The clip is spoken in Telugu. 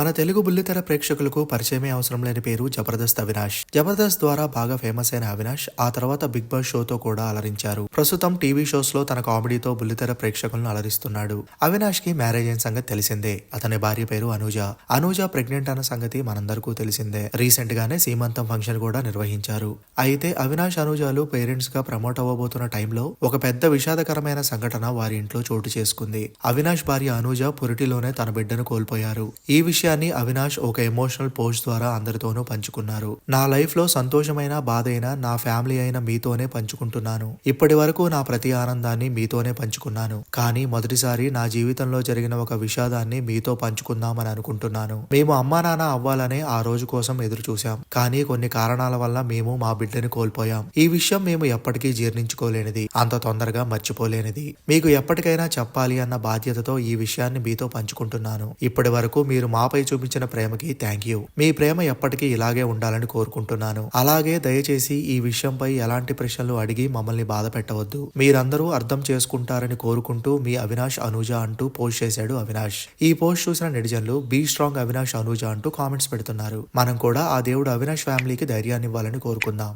మన తెలుగు బుల్లితెర ప్రేక్షకులకు పరిచయమే అవసరం లేని పేరు జబర్దస్త్ అవినాష్. జబర్దస్త్ ద్వారా బాగా ఫేమస్ అయిన అవినాష్ ఆ తర్వాత బిగ్ బాస్ షోతో కూడా అలరించారు. ప్రస్తుతం టీవీ షోస్లో తన కామెడీతో బుల్లితెర ప్రేక్షకులను అలరిస్తున్నాడు. అవినాష్కి మ్యారేజ్ అయిన సంగతి తెలిసిందే. అతని భార్య పేరు అనూజ. అనూజ ప్రెగ్నెంట్ అన్న సంగతి మనందరికీ తెలిసిందే. రీసెంట్ గానే సీమంతం ఫంక్షన్ కూడా నిర్వహించారు. అయితే అవినాష్ అనూజాలు పేరెంట్స్గా ప్రమోట్ అవ్వబోతున్న టైంలో ఒక పెద్ద విషాదకరమైన సంఘటన వారి ఇంట్లో చోటు చేసుకుంది. అవినాష్ భార్య అనూజ పురిటిలోనే తన బిడ్డను కోల్పోయారు. ఈ విషయం విషయాన్ని అవినాష్ ఒక ఎమోషనల్ పోస్ట్ ద్వారా అందరితోనూ పంచుకున్నారు. నా లైఫ్లో సంతోషమైన బాధైన నా ఫ్యామిలీ అయిన మీతోనే పంచుకుంటున్నాను. ఇప్పటి వరకు నా ప్రతి ఆనందాన్ని మీతోనే పంచుకున్నాను. కానీ మొదటిసారి నా జీవితంలో జరిగిన ఒక విషాదాన్ని మీతో పంచుకుందామని అనుకుంటున్నాను. మేము అమ్మా నాన్న అవ్వాలనే ఆ రోజు కోసం ఎదురు చూశాం కానీ కొన్ని కారణాల వల్ల మేము మా బిడ్డని కోల్పోయాం. ఈ విషయం మేము ఎప్పటికీ జీర్ణించుకోలేనిది. అంత తొందరగా మర్చిపోలేనిది. మీకు ఎప్పటికైనా చెప్పాలి అన్న బాధ్యతతో ఈ విషయాన్ని మీతో పంచుకుంటున్నాను. ఇప్పటి వరకు మీరు మాపై చూపించిన ప్రేమకి థ్యాంక్ యూ మీ ప్రేమ ఎప్పటికీ ఇలాగే ఉండాలని కోరుకుంటున్నాను. అలాగే దయచేసి ఈ విషయంపై ఎలాంటి ప్రశ్నలు అడిగి మమ్మల్ని బాధ పెట్టవద్దు. మీరందరూ అర్థం చేసుకుంటారని కోరుకుంటూ మీ అవినాష్ అనూజ అంటూ పోస్ట్ చేశాడు అవినాష్. ఈ పోస్ట్ చూసిన నెటిజన్లు బీ స్ట్రాంగ్ అవినాష్ అనూజ అంటూ కామెంట్స్ పెడుతున్నారు. మనం కూడా ఆ దేవుడు అవినాష్ ఫ్యామిలీకి ధైర్యాన్ని ఇవ్వాలని కోరుకుందాం.